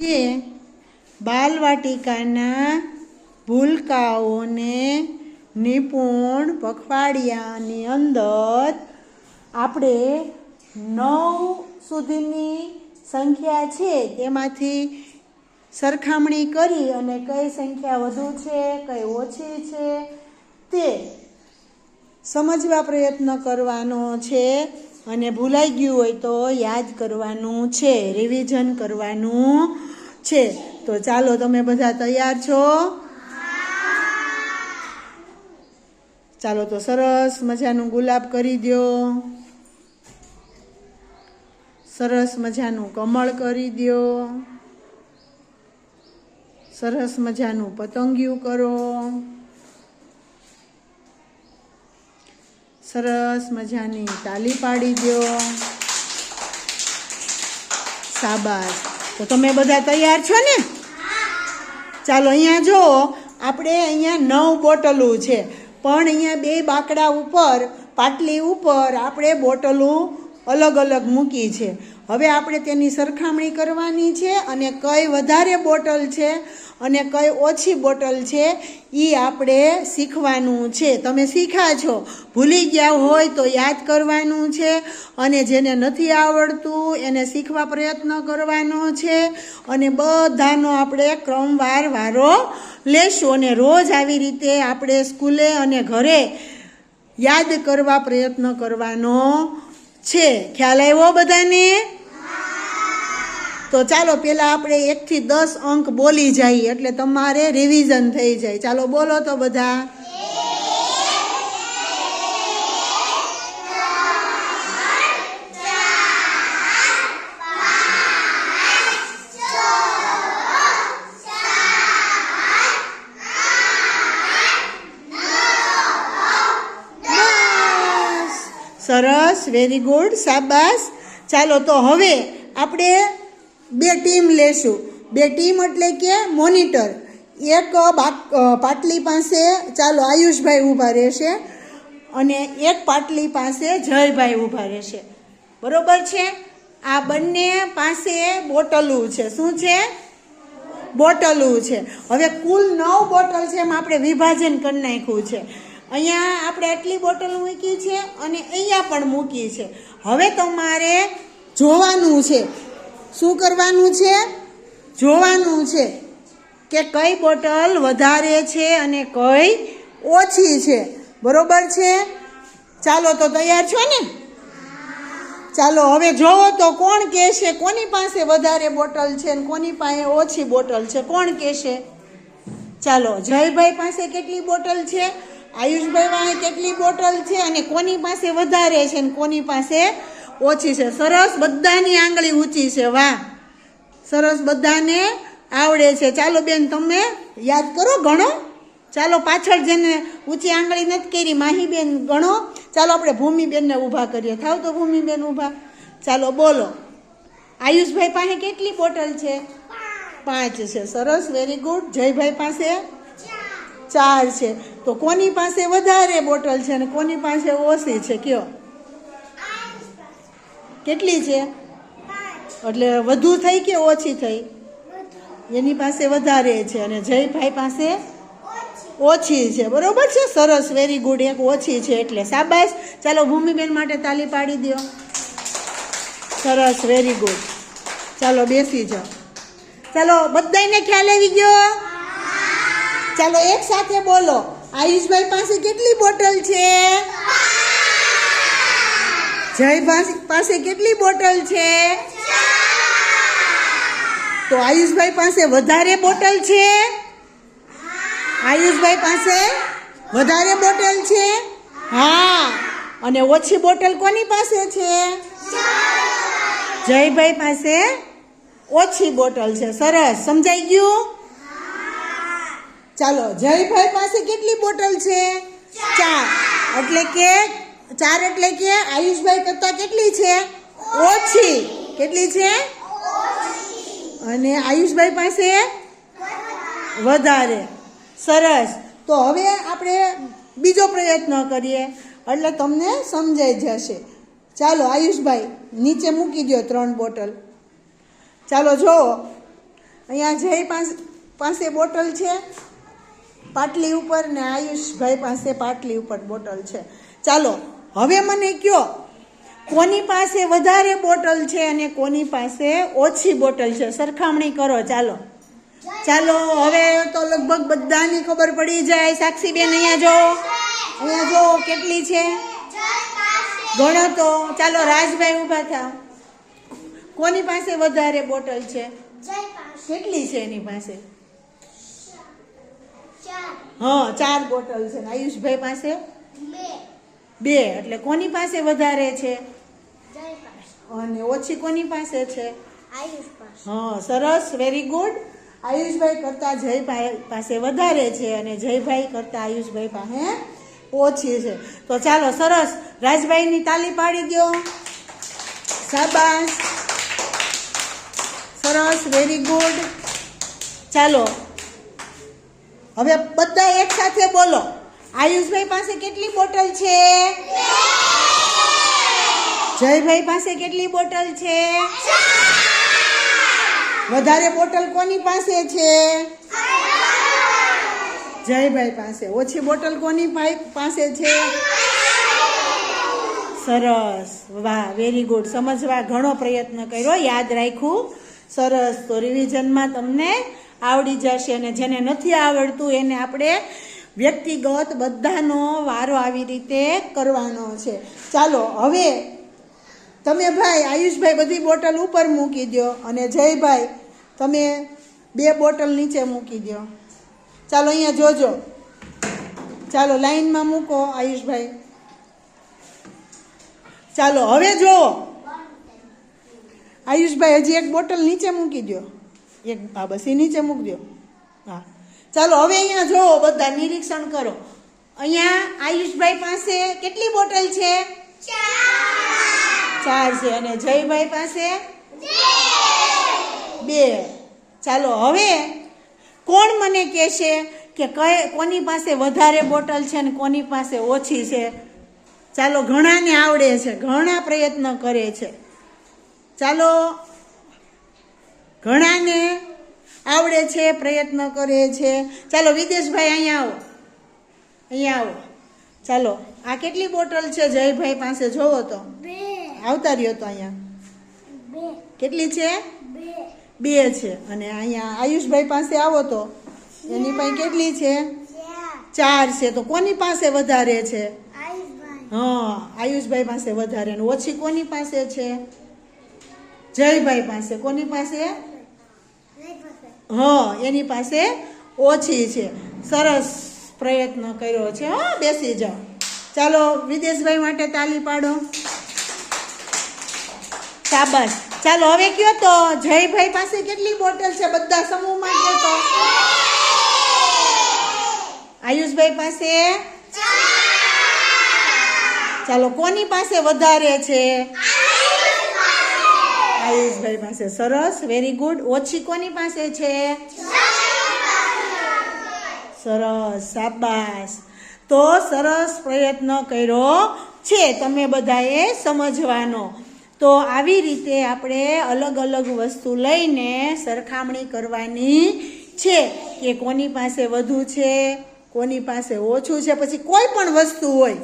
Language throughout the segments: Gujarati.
જે બાલવાટિકાના ભૂલકાઓને નિપુણ પખવાડિયાની અંદર આપણે નવ સુધીની સંખ્યા છે. તેમાંથી સરખામણી કરી અને કઈ સંખ્યા વધુ છે, કઈ ઓછી છે તે સમજવા પ્રયત્ન કરવાનો છે. અને ભૂલાઈ ગયું હોય તો યાદ કરવાનું છે રિવિઝન કરવાનું છે. તો ચાલો, તમે બધા તૈયાર છો? ચાલો, તો સરસ મજાનું ગુલાબ કરી દો સરસ મજાનું કમળ કરી દો સરસ મજાનું પતંગિયું કરો. સરસ મજાની તાલી પાડી દો સાબાસ તો તમે બધા તૈયાર છો ને? ચાલો અહીંયા જો, આપણે અહીંયા નવ બોટલો છે. પણ અહીંયા બે બાકડા ઉપર, પાટલી ઉપર આપણે બોટલો અલગ અલગ મૂકી છે. હવે આપણે તેની સરખામણી કરવાની છે અને કઈ વધારે બોટલ છે અને કઈ ઓછી બોટલ છે એ આપણે શીખવાનું છે. તમે શીખ્યા છો. ભૂલી ગયા હોય તો યાદ કરવાનું છે અને જેને નથી આવડતું એને શીખવા પ્રયત્ન કરવાનો છે અને બધાનો આપણે ક્રમવાર વારો લેશું અને રોજ આવી રીતે આપણે સ્કૂલે અને ઘરે યાદ કરવા પ્રયત્ન કરવાનો છે? ખ્યાલ આવ્યો બધાને? તો ચાલો પેલા આપણે એકથી દસ અંક બોલી જઈએ, એટલે તમારે રિવિઝન થઈ જાય. ચાલો બોલો તો બધા બસ સરસ વેરી ગુડ સાબાસ ચાલો, તો હવે આપણે બે ટીમ લેશું. બે ટીમ એટલે કે મોનિટર. એક પાટલી પાસે, ચાલો, આયુષભાઈ ઊભા રહેશે અને એક પાટલી પાસે જયભાઈ ઊભા રહેશે. બરોબર છે? આ બંને પાસે બોટલું છે. શું છે? બોટલું છે. હવે કુલ નવ બોટલ છે એમાં આપણે વિભાજન કરી નાખ્યું છે. અહીંયા આપણે આટલી બોટલ મૂકી છે અને અહીંયા પણ મૂકી છે. હવે તમારે જોવાનું છે. શું કરવાનું છે? જોવાનું છે કે કઈ બોટલ વધારે છે અને કઈ ઓછી છે. બરોબર છે? ચાલો તો તૈયાર છો ને? ચાલો, હવે જોવો તો કોણ કહેશે કોની પાસે વધારે બોટલ છે ને કોની પાસે ઓછી બોટલ છે? કોણ કહેશે? ચાલો, જયભાઈ પાસે કેટલી બોટલ છે? આયુષભાઈ પાસે કેટલી બોટલ છે અને કોની પાસે વધારે છે ને કોની પાસે ઓછી છે? સરસ બધાની આંગળી ઊંચી છે, વાહ. સરસ બધાને આવડે છે. ચાલો બેન, તમે યાદ કરો ગણો. ચાલો પાછળ જેને ઊંચી આંગળી નથી કરી, માહીબેન ગણો. ચાલો આપણે ભૂમિબેનને ઊભા કરીએ. થાવ તો ભૂમિબેન ઊભા. ચાલો બોલો. આયુષભાઈ પાસે કેટલી બોટલ છે? પાંચ છે. સરસ વેરી ગુડ જયભાઈ પાસે ચાર છે. તો કોની પાસે વધારે બોટલ છે અને કોની પાસે ઓછી છે કયો? કેટલી છે? એટલે વધુ થઈ કે ઓછી થઈ? એની પાસે વધારે છે અને જયભાઈ પાસે ઓછી છે. બરોબર છે? સરસ વેરી ગુડ એક ઓછી છે એટલે સાબાસ ચાલો ભૂમિબેન માટે તાલી પાડી દો. સરસ વેરી ગુડ ચાલો બેસી જાઓ. ચાલો બધાને ખ્યાલ આવી ગયો? ચાલો એક સાથે બોલો. આયુષભાઈ પાસે કેટલી બોટલ છે? જયભાઈ પાસે કેટલી બોટલ છે? તો આયુષભાઈ પાસે વધારે બોટલ છે? આયુષભાઈ પાસે વધારે બોટલ છે? હા. અને ઓછી બોટલ કોની પાસે છે? જયભાઈ પાસે ઓછી બોટલ છે. સરસ. સમજાઈ ગયું? ચાલો, જયભાઈ પાસે કેટલી બોટલ છે? ચાર. એટલે કે, ચાર એટલે કે આયુષભાઈ કરતા કેટલી છે? ઓછી. કેટલી છે? અને આયુષભાઈ પાસે વધારે. સરસ. તો હવે આપણે બીજો પ્રયત્ન કરીએ. એટલે તમને સમજાઈ જશે. ચાલો, આયુષભાઈ, નીચે મૂકી દો ત્રણ બોટલ. ચાલો, જુઓ. અહીંયા જય પાસે પાસે બોટલ છે. પાટલી ઉપર ને આયુષભાઈ પાસે પાટલી ઉપર બોટલ છે. ચાલો, હવે મને કયો, કોની પાસે વધારે બોટલ છે અને કોની પાસે ઓછી બોટલ છે? સરખામણી કરો, ચાલો. ચાલો, હવે તો લગભગ બધાની ખબર પડી જાય. સાક્ષીબેન, અહીંયા જો. અહીંયા જો, કેટલી છે? ગણો તો ચાલો, રાજભાઈ ઊભા થા. કોની પાસે વધારે બોટલ છે? કેટલી છે એની પાસે? હા ચાર બોટલ છે. ને આયુષભાઈ પાસે? બે. એટલે કોની પાસે વધારે છે? અને ઓછી કોની પાસે છે? હા સરસ. વેરી ગુડ આયુષભાઈ કરતા જયભાઈ પાસે વધારે છે અને જયભાઈ કરતા આયુષભાઈ પાસે ઓછી છે. તો ચાલો સરસ. રાજભાઈની તાલી પાડી દો. શાબાશ. સરસ. વેરી ગુડ ચાલો હવે બધા એક સાથે બોલો. આયુષભાઈ પાસે કેટલી બોટલ છે? જયભાઈ પાસે કેટલી બોટલ છે? વધારે બોટલ કોની પાસે છે? જયભાઈ પાસે. ઓછી બોટલ કોની પાસે છે? સરસ. વાહ વેરી ગુડ સમજવા ઘણો પ્રયત્ન કર્યો. યાદ રાખ્યું. સરસ. તો રિવિઝનમાં તમને આવડી જશે અને જેને નથી આવડતું એને આપણે વ્યક્તિગત બધાનો વારો આવી રીતે કરવાનો છે. ચાલો, હવે તમે ભાઈ, આયુષભાઈ બધી બોટલ ઉપર મૂકી દો અને જયભાઈ, તમે બે બોટલ નીચે મૂકી દો ચાલો, અહીંયા જોજો. ચાલો, લાઈનમાં મૂકો, આયુષભાઈ. ચાલો, હવે જુઓ. આયુષભાઈ, હજી એક બોટલ નીચે મૂકી દો એક આ બસ એ નીચે મૂકજો હા. ચાલો, હવે અહીંયા જુઓ બધા નિરીક્ષણ કરો. અહીંયા આયુષભાઈ પાસે કેટલી બોટલ છે? ચાર છે. અને જયભાઈ પાસે? બે. ચાલો, હવે કોણ મને કહેશે કે કઈ, કોની પાસે વધારે બોટલ છે ને કોની પાસે ઓછી છે? ચાલો, ઘણાને આવડે છે, ઘણા પ્રયત્ન કરે છે. ચાલો ઘણાને આવડે છે પ્રયત્ન કરે છે. ચાલો વિદેશભાઈ અહીંયા આવો. અહીંયા આવો. ચાલો આ કેટલી બોટલ છે જયભાઈ પાસે? જોવો તો. આવતા રહ્યો તો અહીંયા. કેટલી છે? બે. છે. અને અહીંયા આયુષભાઈ પાસે આવો તો. એની પાસે કેટલી છે? ચાર. છે. તો કોની પાસે વધારે છે? હા આયુષભાઈ પાસે વધારે. ઓછી કોની પાસે છે? જયભાઈ પાસે. કોની પાસે? હા, એની પાસે ઓછી છે. સરસ પ્રયત્ન કર્યો છે, હા, બેસી જાઓ. ચાલો, વિદેશભાઈ માટે તાલી પાડો. શાબાશ. ચાલો, હવે કયો તો? જયભાઈ પાસે કેટલી બોટલ છે? બધા સમૂહમાં કયો તો? આયુષભાઈ પાસે? ચાલો, કોની પાસે વધારે છે? આયુષભાઈ પાસે સરસ વેરી ગુડ ઓછી કોની પાસે છે? સરસ સાબાસ તો સરસ પ્રયત્ન કર્યો છે, તમે બધાએ સમજવાનો. તો આવી રીતે આપણે અલગ અલગ વસ્તુ લઈને સરખામણી કરવાની છે કે કોની પાસે વધુ છે, કોની પાસે ઓછું છે. પછી કોઈ પણ વસ્તુ હોય,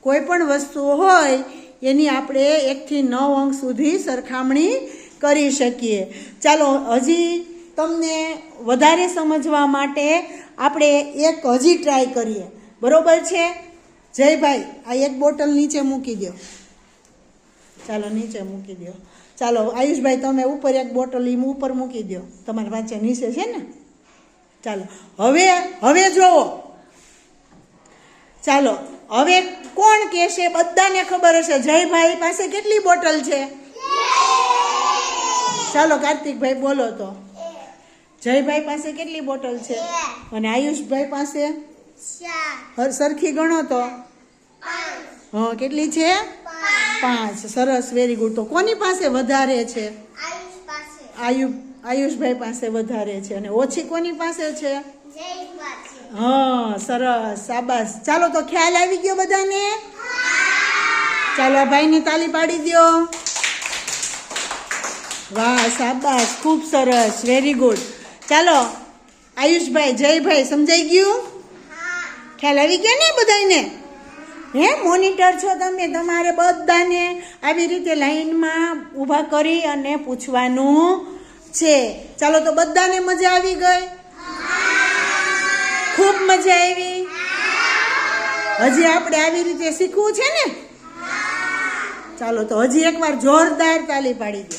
કોઈ પણ વસ્તુ હોય એની આપણે એકથી નવ અંક સુધી સરખામણી કરી શકીએ. ચાલો, હજી તમને વધારે સમજવા માટે આપણે એક હજી ટ્રાય કરીએ. બરોબર છે? જયભાઈ, આ એક બોટલ નીચે મૂકી દો ચાલો, નીચે મૂકી દો ચાલો, આયુષભાઈ, તમે ઉપર એક બોટલ ઈ ઉપર મૂકી દો તમારી પાસે નીચે છે ને? ચાલો, હવે હવે જોવો. ચાલો, હવે કોણ કહેશે? બધાને ખબર હશે. જયભાઈ પાસે કેટલી બોટલ છે? ચાલો, કાર્તિકભાઈ, બોલો તો. જયભાઈ પાસે કેટલી બોટલ છે? અને આયુષભાઈ પાસે? સરખી ગણો તો? હા, કેટલી છે? પાંચ. સરસ વેરી ગુડ તો કોની પાસે વધારે છે? આયુ, આયુષભાઈ પાસે વધારે છે. અને ઓછી કોની પાસે છે? હા, સરસ શાબાશ ચાલો તો ખ્યાલ આવી ગયો બધાને? ચાલો ભાઈને તાલી પાડી દો વાહ, સાબાસ, ખૂબ સરસ વેરી ગુડ ચાલો, આયુષભાઈ, જયભાઈ, સમજાઈ ગયું? ખ્યાલ આવી ગયો ને બધાને? હે મોનિટર છો તમે, તમારે બધાને આવી રીતે લાઈનમાં ઊભા કરી અને પૂછવાનું છે. ચાલો તો બધાને મજા આવી ગઈ. ખૂબ મજા આવી. હજી આપણે આવી રીતે શીખવું છે ને? ચાલો તો હજી એકવાર જોરદાર તાલી પાડી દે.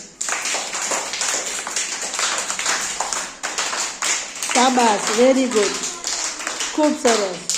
શાબાશ વેરી ગુડ ખૂબ સરસ.